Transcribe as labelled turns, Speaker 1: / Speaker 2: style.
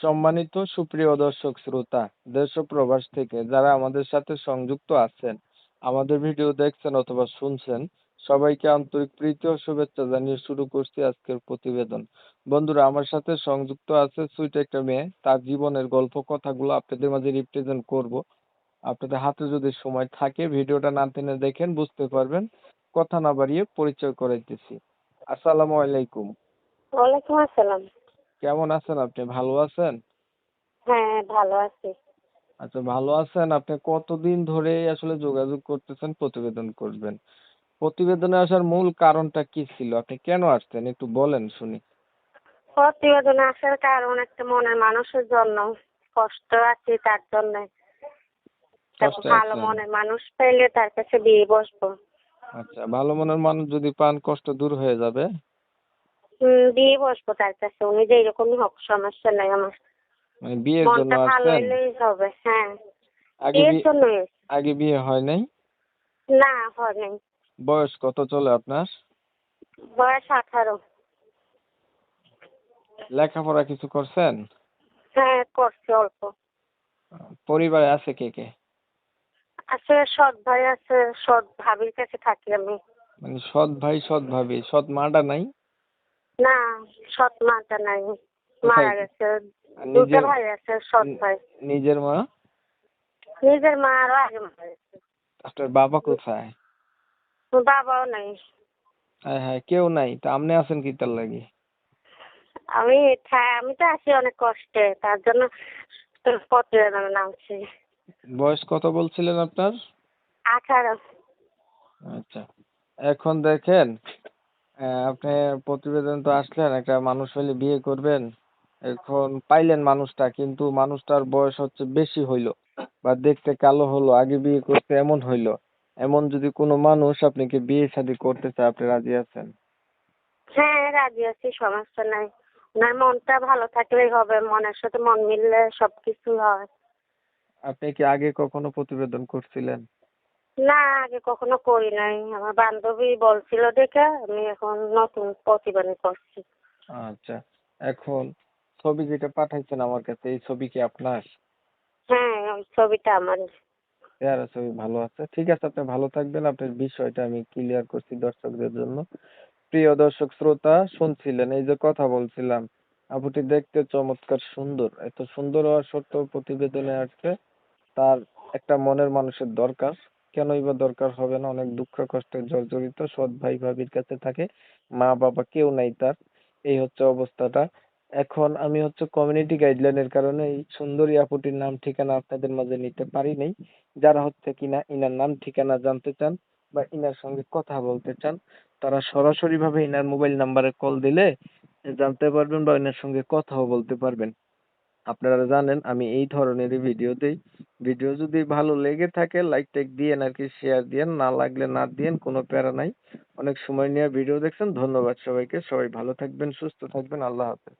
Speaker 1: সম্মানিত সুপ্রিয় দর্শক শ্রোতা, দেশ ও প্রবাস থেকে যারা আমাদের সাথে সংযুক্ত আছেন, আমাদের ভিডিও দেখছেন অথবা শুনছেন, সবাইকে আন্তরিক প্রীতি ও শুভেচ্ছা জানিয়ে শুরু করছি আজকের প্রতিবেদন। বন্ধুরা, আমার সাথে সংযুক্ত আছে সুইট একটা মেয়ে, তার জীবনের গল্প কথাগুলো আপনাদের মাঝে রিপ্রেজেন্ট করব। আপনাদের হাতে যদি সময় থাকে, ভিডিওটা না টেনে দেখেন, বুঝতে পারবেন। কথা না বাড়িয়ে পরিচয় করাইতেছি। আসসালামু আলাইকুম।
Speaker 2: ওয়ালাইকুম আসসালাম।
Speaker 1: কেমন আছেন আপনি? ভালো আছেন?
Speaker 2: হ্যাঁ ভালো আছি।
Speaker 1: আচ্ছা ভালো আছেন? আপনি কতদিন ধরে আসলে যোগাযোগ করতেছেন প্রতিবেদন করবেন? প্রতিবেদনে আসার মূল কারণটা কি ছিল? আপনি কেন আসছেন? একটু বলেন শুনি।
Speaker 2: প্রতিবেদনে আসার কারণ একটা মনের মানুষের জন্য। কষ্ট আছে তার জন্য। ভালো মনের মানুষ পেলে তার কাছে বিয়ে বসবো।
Speaker 1: আচ্ছা ভালো মনের মানুষ যদি পান কষ্ট দূর হয়ে যাবে।
Speaker 2: বিয়ে বসবো তার কাছে উনি যে এরকমই হোক সমস্যা নাই আমার।
Speaker 1: মানে বিয়ের জন্য আসছেন
Speaker 2: হবে হ্যাঁ।
Speaker 1: আগে আগে বিয়ে হয় নাই?
Speaker 2: না হয় নাই।
Speaker 1: বয়স কত চলে আপনার?
Speaker 2: বয়স আঠারো।
Speaker 1: লেখাপড়া কিছু করছেন?
Speaker 2: হ্যাঁ করছি অল্প।
Speaker 1: পরিবারে আছে কে কে?
Speaker 2: আছে সৎ ভাই আছে সৎ ভাবির কাছে থাকি আমি।
Speaker 1: মানে সৎ ভাই সৎ ভাবি সৎ মাটা নাই?
Speaker 2: না সৎ মাটা নাই। মারা গেছে দুটো ভাই আছে সৎ ভাই।
Speaker 1: নিজের মা?
Speaker 2: নিজের মা আরও আগে মারা গেছে।
Speaker 1: আপনার বাবা কোথায়?
Speaker 2: বাবাও নাই।
Speaker 1: হ্যাঁ হ্যাঁ কেউ নাই। তা আপনি আছেন কি তার লাগি?
Speaker 2: আমি আমি তো আছি অনেক কষ্টে তার জন্য তোর নামছি
Speaker 1: বয়স কত বলছিলেন আপনার?
Speaker 2: আঠারো।
Speaker 1: আচ্ছা। এখন দেখেন আপনি প্রতিবেদন তো আসলেন একটা মানুষ হলে বিয়ে করবেন এখন পাইলেন মানুষটা কিন্তু মানুষটার বয়স হচ্ছে বেশি হইল বা দেখতে কালো হলো আগে বিয়ে করতে এমন হইল এমন যদি কোনো মানুষ আপনাকে বিয়ে শাদী করতে চায় আপনি রাজি আছেন?
Speaker 2: হ্যাঁ রাজি আছি সমস্যা নাই। ওনার মনটা ভালো থাকলেই হবে মনের সাথে মন মিললে সবকিছু হয়।
Speaker 1: আপনি কি আগে কখনো প্রতিবেদন করছিলেন?
Speaker 2: না আগে কখনো করি নাই। আমার বান্ধবী বলছিল দেখে আমি এখন নতুন প্রতিবেদন করছি।
Speaker 1: আচ্ছা এখন ছবি যেটা পাঠাইছেন আমার কাছে এই ছবি কি আপনার?
Speaker 2: হ্যাঁ ওই ছবিটা আমারই।
Speaker 1: চেহারা ছবি ভালো আছে। ঠিক আছে আপনি ভালো থাকবেন। আপনার বিষয়টা আমি ক্লিয়ার করছি দর্শকদের জন্য। প্রিয় দর্শক শ্রোতা শুনছিলেন এই যে কথা বলছিলাম আপুটি দেখতে চমৎকার সুন্দর। এত সুন্দর হওয়ার সত্ত্বেও প্রতিবেদনে আসছে তার একটা মনের মানুষের দরকার। কেনই বা দরকার হবে না? অনেক দুঃখ কষ্টে জর্জরিত, সৎ ভাই ভাবির কাছে থাকে, মা বাবা কেউ নাই তার। এই হচ্ছে অবস্থাটা। এখন আমি হচ্ছে কমিউনিটি গাইডলাইনের কারণে এই সুন্দরী আপুটির নাম, ঠিকানা আপনাদের মাঝে নিতে পারি নাই। যারা হচ্ছে কিনা ইনার নাম, ঠিকানা জানতে চান বা ইনার সঙ্গে কথা বলতে চান, তারা সরাসরি ভাবে ইনার মোবাইল নাম্বারে কল দিলে জানতে পারবেন বা ইনার সঙ্গে কথাও বলতে পারবেন। আপনারা জানেন, আমি এই ধরনেরই ভিডিও দেই। ভিডিও যদি ভালো লেগে থাকে লাইক টাইক দিয়েন আর কি শেয়ার দিয়েন, না লাগলে না দিয়েন, কোনো প্যারা নাই। অনেক সময় নিয়ে ভিডিও দেখছেন, ধন্যবাদ সবাইকে। সবাই ভালো থাকবেন, সুস্থ থাকবেন, আল্লাহ হাফেজ।